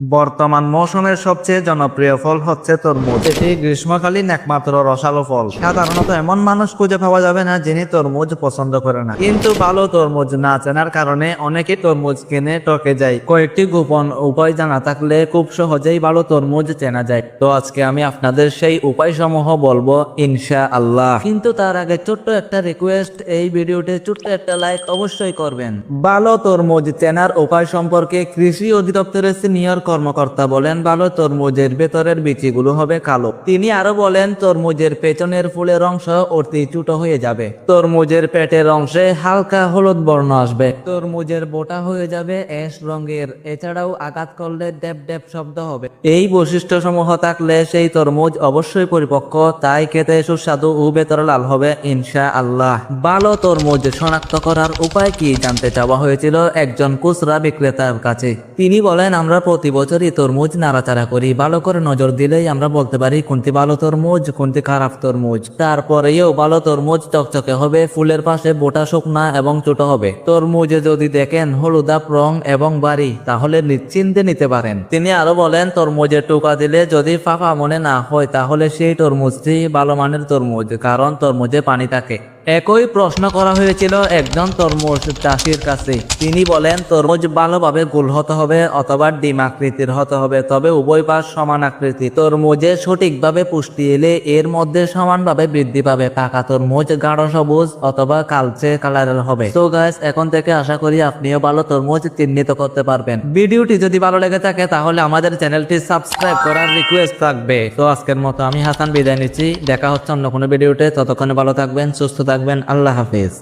বর্তমান মৌসুমের সবচেয়ে জনপ্রিয় ফল হচ্ছে তরমুজ। এটি গ্রীষ্মকালীন একমাত্র রসালো ফল। সাধারণত এমন মানুষ খুঁজে পাওয়া যাবে না যিনি তরমুজ পছন্দ করে না। কিন্তু ভালো তরমুজ না চেনার কারণে অনেকে তরমুজ কিনে টকে যায়। কয়েকটি গোপন উপায় জানা থাকলে খুব সহজেই ভালো তরমুজ চেনা যায়। তো আজকে আমি আপনাদের সেই উপায় সমূহ বলব ইনশা আল্লাহ কিন্তু তার আগে ছোট্ট একটা রিকোয়েস্ট এই ভিডিওতে ছোট্ট একটা লাইক অবশ্যই করবেন। ভালো তরমুজ চেনার উপায় সম্পর্কে কৃষি অধিদপ্তরের সিনিয়র কর্মকর্তা বলেন, ভালো তরমুজের ভেতরের বিচিগুলো হবে কালো। তিনি আরও বলেন, তরমুজের পেছনের ফুলের অংশ অতি ছোট হয়ে যাবে। তরমুজের পেটের অংশে হালকা হলুদ বর্ণ আসবে। তরমুজের বোটা হয়ে যাবে অ্যাশ রঙের। এছাড়াও আঘাত করলে ড্যাপ ড্যাপ শব্দ হবে। এই বৈশিষ্ট্য সমূহ থাকলে সেই তরমুজ অবশ্যই পরিপক্ক, তাই খেতে সুস্বাদু ও ভেতরে লাল হবে ইনশা আল্লাহ ভালো তরমুজ শনাক্ত করার উপায় কি জানতে চাওয়া হয়েছিল একজন খুচরা বিক্রেতার কাছে। তিনি বলেন, আমরা প্রতি বছরই তরমুজ নাড়াচাড়া করি, ভালো করে নজর দিলেই আমরা বলতে পারি কোনটি ভালো তরমুজ, কোনটি খারাপ তরমুজ। তারপরেও ভালো তরমুজ চকচকে হবে, ফুলের পাশে বোটা শুকনা এবং ছোট হবে। তরমুজে যদি দেখেন হলুদাপ রং এবং বাড়ি, তাহলে নিশ্চিন্তে নিতে পারেন। তিনি আরও বলেন, তরমুজে টোকা দিলে যদি ফাঁপা মনে না হয়, তাহলে সেই তরমুজটি ভালো মানের তরমুজ, কারণ তরমুজে পানি থাকে। একই প্রশ্ন করা হয়েছিল একজন তরমুজ চাষির কাছে। তিনি বলেন, তরমুজ ভালোভাবে গোল হতে হবে অথবা ডিম আকৃতির হতে হবে, তবে উভয় পাশ সমান আকৃতি। তরমুজে সঠিকভাবে পুষ্টি এলে এর মধ্যে সমানভাবে বৃদ্ধি পাবে। পাকা তরমুজ গাঢ় সবুজ অথবা কালচে কালারের হবে। তো গাইস এখন থেকে আশা করি আপনিও ভালো তরমুজ চিহ্নিত করতে পারবেন। ভিডিওটি যদি ভালো লেগে থাকে, তাহলে আমাদের চ্যানেলটি সাবস্ক্রাইব করার রিকোয়েস্ট থাকবে। তো আজকের মতো আমি হাসান বিদায় নিচ্ছি। দেখা হচ্ছে অন্য কোনো ভিডিওতে। ততক্ষণে ভালো থাকবেন, সুস্থ থাকবেন আল্লাহ হাফিজ।